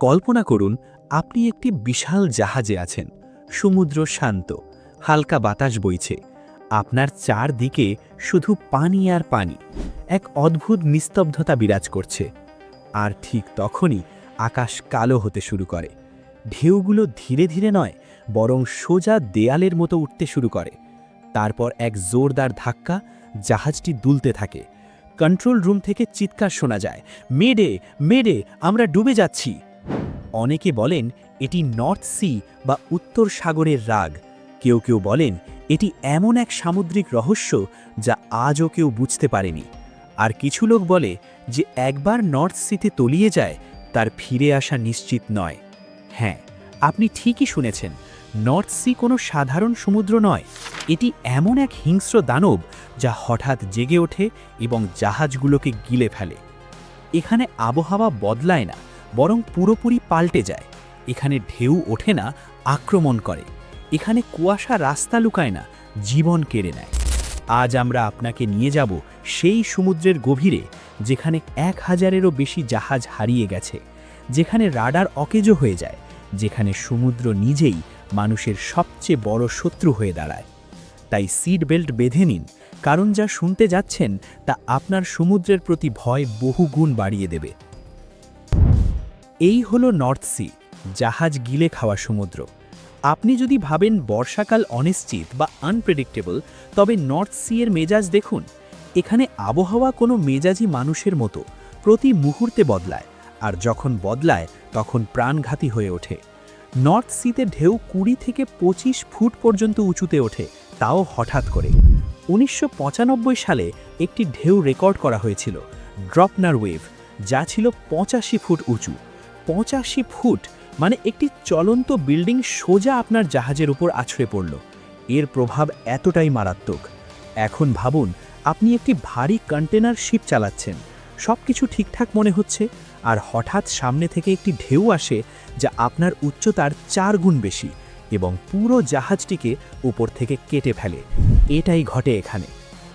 কল্পনা করুন, আপনি একটি বিশাল জাহাজে আছেন। সমুদ্র শান্ত, হালকা বাতাস বইছে। আপনার চারদিকে শুধু পানি আর পানি। এক অদ্ভুত নিস্তব্ধতা বিরাজ করছে। আর ঠিক তখনই আকাশ কালো হতে শুরু করে। ঢেউগুলো ধীরে ধীরে নয়, বরং সোজা দেয়ালের মতো উঠতে শুরু করে। তারপর এক জোরদার ধাক্কা, জাহাজটি দুলতে থাকে। কন্ট্রোল রুম থেকে চিৎকার শোনা যায় মেডে মেডে আমরা ডুবে যাচ্ছি। অনেকে বলেন এটি নর্থ সি বা উত্তর সাগরের রাগ। কেউ কেউ বলেন এটি এমন এক সামুদ্রিক রহস্য যা আজও কেউ বুঝতে পারেনি। আর কিছু লোক বলে যে একবার নর্থ সিতে তলিয়ে যায়, তার ফিরে আসা নিশ্চিত নয়। হ্যাঁ আপনি ঠিকই শুনেছেন, নর্থ সি কোনো সাধারণ সমুদ্র নয়। এটি এমন এক হিংস্র দানব যা হঠাৎ জেগে ওঠে এবং জাহাজগুলোকে গিলে ফেলে। এখানে আবহাওয়া বদলায় না বরং পুরোপুরি পাল্টে যায়। এখানে ঢেউ ওঠে না, আক্রমণ করে। এখানে কুয়াশা রাস্তা লুকায় না, জীবন কেড়ে নেয়। আজ আমরা আপনাকে নিয়ে যাব সেই সমুদ্রের গভীরে, যেখানে এক হাজারেরও বেশি জাহাজ হারিয়ে গেছে, যেখানে রাডার অকেজো হয়ে যায়, যেখানে সমুদ্র নিজেই মানুষের সবচেয়ে বড় শত্রু হয়ে দাঁড়ায়। তাই সিট বেল্ট বেঁধে নিন, কারণ যা শুনতে যাচ্ছেন তা আপনার সমুদ্রের প্রতি ভয় বহু গুণ বাড়িয়ে দেবে। এই হলো নর্থ সি, জাহাজ গিলে খাওয়া সমুদ্র। আপনি যদি ভাবেন বর্ষাকাল অনিশ্চিত বা আনপ্রেডিক্টেবল তবে নর্থ সি এর মেজাজ দেখুন। এখানে আবহাওয়া কোনো মেজাজি মানুষের মতো, প্রতি মুহূর্তে বদলায়, আর যখন বদলায়, তখন প্রাণঘাতী হয়ে ওঠে। নর্থ সিতে ঢেউ কুড়ি থেকে পঁচিশ ফুট পর্যন্ত উঁচুতে ওঠে, তাও হঠাৎ করে। উনিশশো পঁচানব্বই সালে একটি ঢেউ রেকর্ড করা হয়েছিল, ড্রপনার ওয়েভ, যা ছিল পঁচাশি ফুট উঁচু। পঁচাশি ফুট মানে একটি চলন্ত বিল্ডিং সোজা আপনার জাহাজের উপর আছড়ে পড়ল। এর প্রভাব এতটাই মারাত্মক। এখন ভাবুন, আপনি একটি ভারী কন্টেনার শিপ চালাচ্ছেন। সব কিছু ঠিকঠাক মনে হচ্ছে, আর হঠাৎ সামনে থেকে একটি ঢেউ আসে যা আপনার উচ্চতার চার গুণ বেশি এবং পুরো জাহাজটিকে উপর থেকে কেটে ফেলে। এটাই ঘটে এখানে।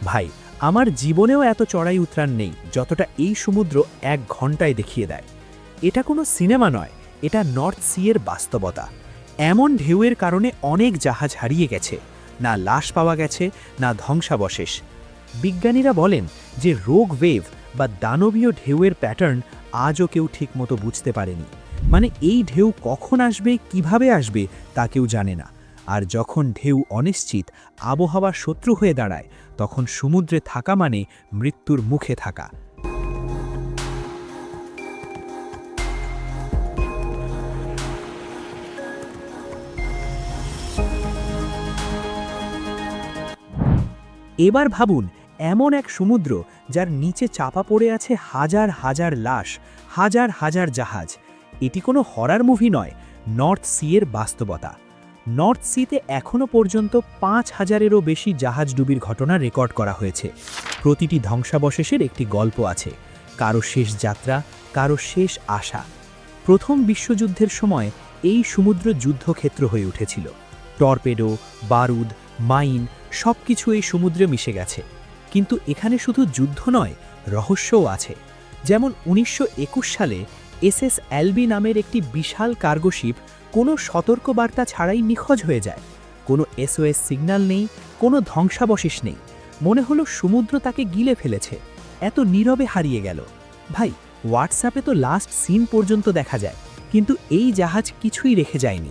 ভাই, আমার জীবনেও এত চড়াই উতরান নেই, যতটা এই সমুদ্র এক ঘন্টায় দেখিয়ে দেয়। এটা কোনো সিনেমা নয়, এটা নর্থ সি এর বাস্তবতা। এমন ঢেউয়ের কারণে অনেক জাহাজ হারিয়ে গেছে, না লাশ পাওয়া গেছে, না ধ্বংসাবশেষ। বিজ্ঞানীরা বলেন যে রোগ ওয়েভ বা দানবীয় ঢেউয়ের প্যাটার্ন আজও কেউ ঠিকমতো বুঝতে পারেনি। মানে এই ঢেউ কখন আসবে, কীভাবে আসবে, তা কেউ জানে না। আর যখন ঢেউ অনিশ্চিত, আবহাওয়া শত্রু হয়ে দাঁড়ায়, তখন সমুদ্রে থাকা মানে মৃত্যুর মুখে থাকা। এবার ভাবুন, এমন এক সমুদ্র যার নিচে চাপা পড়ে আছে হাজার হাজার লাশ, হাজার হাজার জাহাজ। এটি কোনো হরার মুভি নয় নর্থ সি এর বাস্তবতা। নর্থ সিতে এখনও পর্যন্ত পাঁচ হাজারেরও বেশি জাহাজ ডুবির ঘটনা রেকর্ড করা হয়েছে। প্রতিটি ধ্বংসাবশেষের একটি গল্প আছে, কারও শেষ যাত্রা, কারও শেষ আশা। প্রথম বিশ্বযুদ্ধের সময় এই সমুদ্র যুদ্ধক্ষেত্র হয়ে উঠেছিল। টর্পেডো, বারুদ, মাইন সব কিছু এই সমুদ্রে মিশে গেছে। কিন্তু এখানে শুধু যুদ্ধ নয়, রহস্যও আছে। যেমন উনিশশো একুশ সালে এসএস অ্যালবি নামের একটি বিশাল কার্গোশিপ কোনো সতর্কবার্তা ছাড়াই নিখোঁজ হয়ে যায়। কোনো এসওএস সিগন্যাল নেই, কোনো ধ্বংসাবশেষ নেই। মনে হলো সমুদ্র তাকে গিলে ফেলেছে। এত নীরবে হারিয়ে গেল। ভাই, হোয়াটসঅ্যাপে তো লাস্ট সিন পর্যন্ত দেখা যায়। কিন্তু এই জাহাজ কিছুই রেখে যায়নি।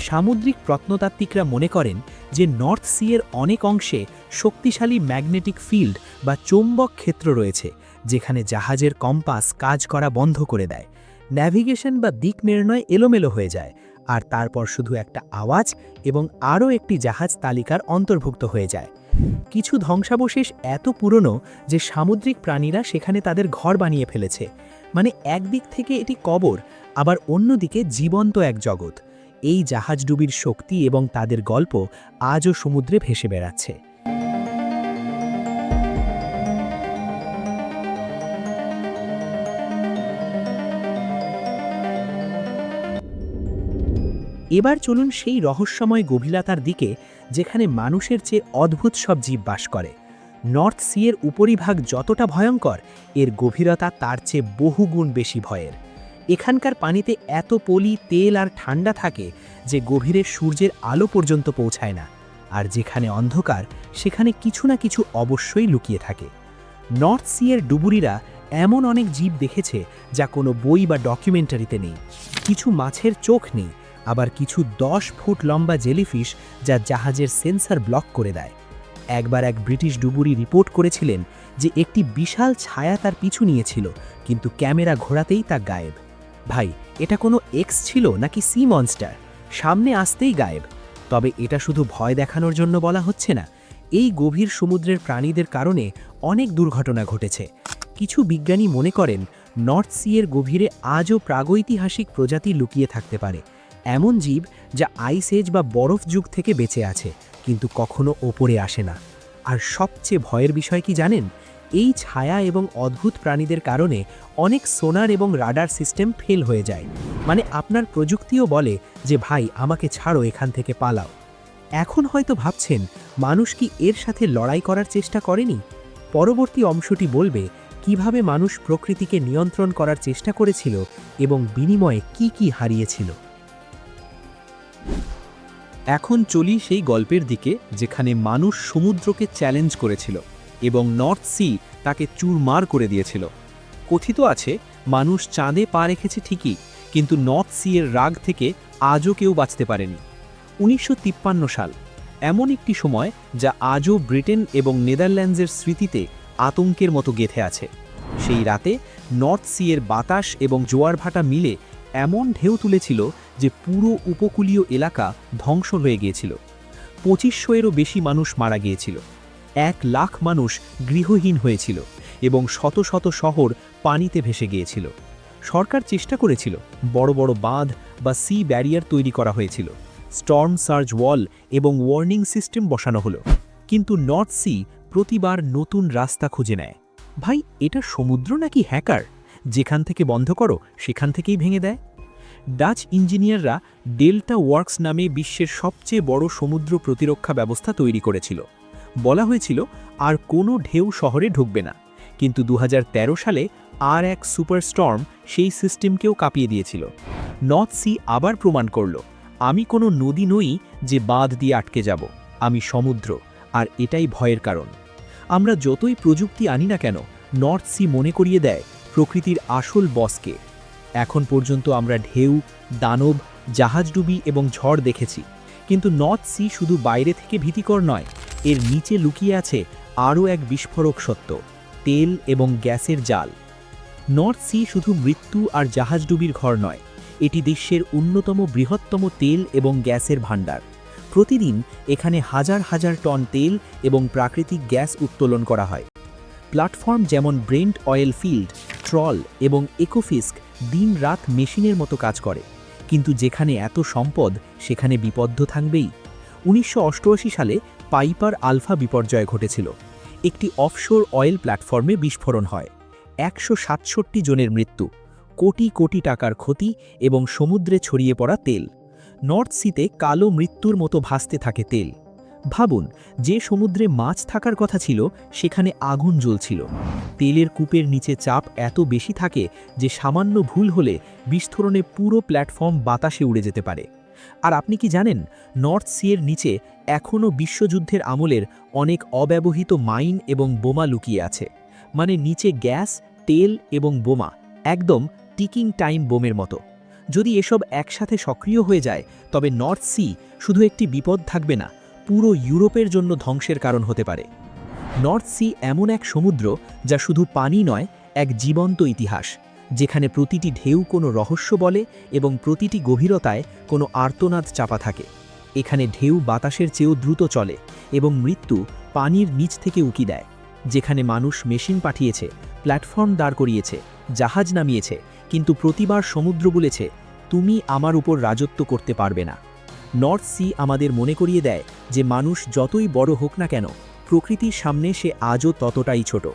সামুদ্রিক প্রত্নতাত্ত্বিকরা মনে করেন যে নর্থ সি এর অনেক অংশে শক্তিশালী ম্যাগনেটিক ফিল্ড বা চৌম্বক ক্ষেত্র রয়েছে, যেখানে জাহাজের কম্পাস কাজ করা বন্ধ করে দেয়। ন্যাভিগেশন বা দিক নির্ণয় এলোমেলো হয়ে যায়, আর তারপর শুধু একটা আওয়াজ এবং আরও একটি জাহাজ তালিকার অন্তর্ভুক্ত হয়ে যায়। কিছু ধ্বংসাবশেষ এত পুরনো যে সামুদ্রিক প্রাণীরা সেখানে তাদের ঘর বানিয়ে ফেলেছে। মানে একদিক থেকে এটি কবর, আবার অন্যদিকে জীবন্ত এক জগৎ। এই জাহাজডুবির শক্তি এবং তাদের গল্প আজও সমুদ্রে ভেসে বেড়াচ্ছে। এবার চলুন সেই রহস্যময় গভীরতার দিকে, যেখানে মানুষের চেয়ে অদ্ভুত সব জীব বাস করে। নর্থ সি এর উপরিভাগ যতটা ভয়ঙ্কর, এর গভীরতা তার চেয়ে বহুগুণ বেশি ভয়ের। এখানকার পানিতে এত পলি, তেল আর ঠান্ডা থাকে যে গভীরে সূর্যের আলো পর্যন্ত পৌঁছায় না। আর যেখানে অন্ধকার, সেখানে কিছু না কিছু অবশ্যই লুকিয়ে থাকে। নর্থ সি এর ডুবুরিরা এমন অনেক জীব দেখেছে যা কোনো বই বা ডকুমেন্টারিতে নেই। কিছু মাছের চোখ নেই, আবার কিছু দশ ফুট লম্বা জেলিফিশ যা জাহাজের সেন্সার ব্লক করে দেয়। একবার এক ব্রিটিশ ডুবুরি রিপোর্ট করেছিলেন যে একটি বিশাল ছায়া তার পিছু নিয়েছিল, কিন্তু ক্যামেরা ঘোরাতেই তা গায়েব। ভাই, এটা কোনো এক্স ছিল নাকি সি মনস্টার সামনে আসতেই গায়েব। তবে এটা শুধু ভয় দেখানোর জন্য বলা হচ্ছে না। এই গভীর সমুদ্রের প্রাণীদের কারণে অনেক দুর্ঘটনা ঘটেছে। কিছু বিজ্ঞানী মনে করেন নর্থ সি এর গভীরে আজও প্রাগৈতিহাসিক প্রজাতি লুকিয়ে থাকতে পারে। এমন জীব যা আইস এজ বা বরফ যুগ থেকে বেঁচে আছে, কিন্তু কখনো ওপরে আসে না। আর সবচেয়ে ভয়ের বিষয় কি জানেন? এই ছায়া এবং অদ্ভুত প্রাণীদের কারণে অনেক সোনার এবং রাডার সিস্টেম ফেল হয়ে যায়। মানে আপনার প্রযুক্তিও বলে যে, ভাই, আমাকে ছাড়ো, এখান থেকে পালাও। এখন হয়তো ভাবছেন, মানুষ কি এর সাথে লড়াই করার চেষ্টা করেনি? পরবর্তী অংশটি বলবে, কীভাবে মানুষ প্রকৃতিকে নিয়ন্ত্রণ করার চেষ্টা করেছিল এবং বিনিময়ে কি কি হারিয়েছিল? এখন চলি সেই গল্পের দিকে, যেখানে মানুষ সমুদ্রকে চ্যালেঞ্জ করেছিল। এবং নর্থ সি তাকে চুরমার করে দিয়েছিল। কথিত আছে, মানুষ চাঁদে পা রেখেছে ঠিকই, কিন্তু নর্থ সি এর রাগ থেকে আজও কেউ বাঁচতে পারেনি। উনিশশো তিপ্পান্ন সাল, এমন একটি সময় যা আজও ব্রিটেন এবং নেদারল্যান্ডসের স্মৃতিতে আতঙ্কের মতো গেথে আছে। সেই রাতে নর্থ সি এর বাতাস এবং জোয়ার ভাটা মিলে এমন ঢেউ তুলেছিল যে পুরো উপকূলীয় এলাকা ধ্বংস হয়ে গিয়েছিল। পঁচিশশো এরও বেশি মানুষ মারা গিয়েছিল। এক লাখ মানুষ গৃহহীন হয়েছিল এবং শত শত শহর পানিতে ভেসে গিয়েছিল। সরকার চেষ্টা করেছিল বড় বড় বাঁধ বা সি ব্যারিয়ার তৈরি করা হয়েছিল। স্টর্ম সার্জ ওয়াল এবং ওয়ার্নিং সিস্টেম বসানো হলো। কিন্তু নর্থ সি প্রতিবার নতুন রাস্তা খুঁজে নেয়। ভাই, এটা সমুদ্র নাকি হ্যাকার? যেখান থেকে বন্ধ করো, সেখান থেকেই ভেঙে দেয়। ডাচ ইঞ্জিনিয়াররা ডেল্টা ওয়ার্কস নামে বিশ্বের সবচেয়ে বড় সমুদ্র প্রতিরক্ষা ব্যবস্থা তৈরি করেছিল। বলা হয়েছিল আর কোনো ঢেউ শহরে ঢুকবে না। কিন্তু দু হাজার তেরো সালে আর এক সুপার স্টর্ম সেই সিস্টেমকেও কাঁপিয়ে দিয়েছিল। নর্থ সি আবার প্রমাণ করল, আমি কোনো নদী নই যে বাঁধ দিয়ে আটকে যাব, আমি সমুদ্র, আর এটাই ভয়ের কারণ। আমরা যতই প্রযুক্তি আনি না কেন, নর্থ সি মনে করিয়ে দেয় প্রকৃতির আসল বসকে। এখন পর্যন্ত আমরা ঢেউ, দানব, জাহাজডুবি এবং ঝড় দেখেছি, কিন্তু নর্থ সি শুধু বাইরে থেকে ভীতিকর নয় এর নিচে লুকিয়ে আছে আরও এক বিস্ফোরক সত্য, তেল এবং গ্যাসের জাল। নর্থ সি শুধু মৃত্যু আর জাহাজডুবির ঘর নয়, এটি বিশ্বের অন্যতম বৃহত্তম তেল এবং গ্যাসের ভাণ্ডার। প্রতিদিন এখানে হাজার হাজার টন তেল এবং প্রাকৃতিক গ্যাস উত্তোলন করা হয়। প্ল্যাটফর্ম যেমন ব্রেন্ট অয়েল ফিল্ড, ট্রল এবং একোফিস্ক দিন রাত মেশিনের মতো কাজ করে, কিন্তু যেখানে এত সম্পদ, সেখানে বিপদ্য থাকবেই। উনিশশো অষ্টআশি সালে পাইপার আলফা বিপর্যয় ঘটেছিল। একটি অফশোর অয়েল প্ল্যাটফর্মে বিস্ফোরণ হয়। একশো সাতষট্টি জনের মৃত্যু, কোটি কোটি টাকার ক্ষতি এবং সমুদ্রে ছড়িয়ে পড়া তেল। নর্থ সিতে কালো মৃত্যুর মতো ভাসতে থাকে তেল। ভাবুন, যে সমুদ্রে মাছ থাকার কথা ছিল, সেখানে আগুন জ্বলছিল। তেলের কূপের নিচে চাপ এত বেশি থাকে যে সামান্য ভুল হলে বিস্ফোরণে পুরো প্ল্যাটফর্ম বাতাসে উড়ে যেতে পারে। আর আপনি কি জানেন নর্থ সিয়ের নিচে এখনও বিশ্বযুদ্ধের আমলের অনেক অব্যবহৃত মাইন এবং বোমা লুকিয়ে আছে। মানে নিচে গ্যাস, তেল এবং বোমা, একদম টিকিং টাইম বোমের মতো। যদি এসব একসাথে সক্রিয় হয়ে যায়, তবে নর্থ সি শুধু একটি বিপদ থাকবে না, পুরো ইউরোপের জন্য ধ্বংসের কারণ হতে পারে। নর্থ সি এমন এক সমুদ্র যা শুধু পানি নয়, এক জীবন্ত ইতিহাস। যেখানে প্রতিটি ঢেউ কোনো রহস্য বলে এবং প্রতিটি গভীরতায় কোনো আর্তনাদ চাপা থাকে। এখানে ঢেউ বাতাসের চেয়েও দ্রুত চলে এবং মৃত্যু পানির নিচ থেকে উকি দেয়, যেখানে মানুষ মেশিন পাঠিয়েছে, প্ল্যাটফর্ম দাঁড় করিয়েছে, জাহাজ নামিয়েছে, কিন্তু প্রতিবার সমুদ্র বলেছে, তুমি আমার উপর রাজত্ব করতে পারবে না। নর্থ সি আমাদের মনে করিয়ে দেয় যে মানুষ যতই বড় হোক না কেন, প্রকৃতির সামনে সে আজও ততটাই ছোট।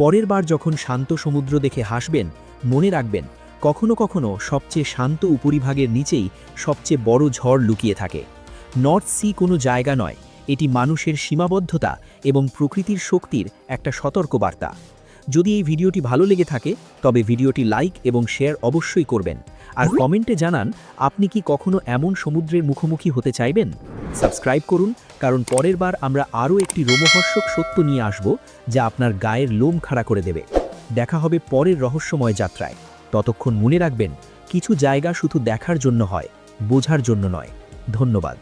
পরের বার যখন শান্ত সমুদ্র দেখে হাসবেন, মনে রাখবেন, কখনো কখনো সবচেয়ে শান্ত উপরিভাগের নিচেই সবচেয়ে বড় ঝড় লুকিয়ে থাকে। নর্থ সি কোনো জায়গা নয়, এটি মানুষের সীমাবদ্ধতা এবং প্রকৃতির শক্তির একটা সতর্ক বার্তা যদি এই ভিডিওটি ভালো লেগে থাকে, তবে ভিডিওটি লাইক এবং শেয়ার অবশ্যই করবেন। আর কমেন্টে জানান, আপনি কি কখনো এমন সমুদ্রের মুখোমুখি হতে চাইবেন? সাবস্ক্রাইব করুন, কারণ পরের বার আমরা আরও একটি রোমহর্ষক সত্য নিয়ে আসব, যা আপনার গায়ের লোম খাড়া করে দেবে। দেখা হবে পরের রহস্যময় যাত্রায়। ততক্ষণ মনে রাখবেন, কিছু জায়গা শুধু দেখার জন্য হয়, বোঝার জন্য নয়। ধন্যবাদ।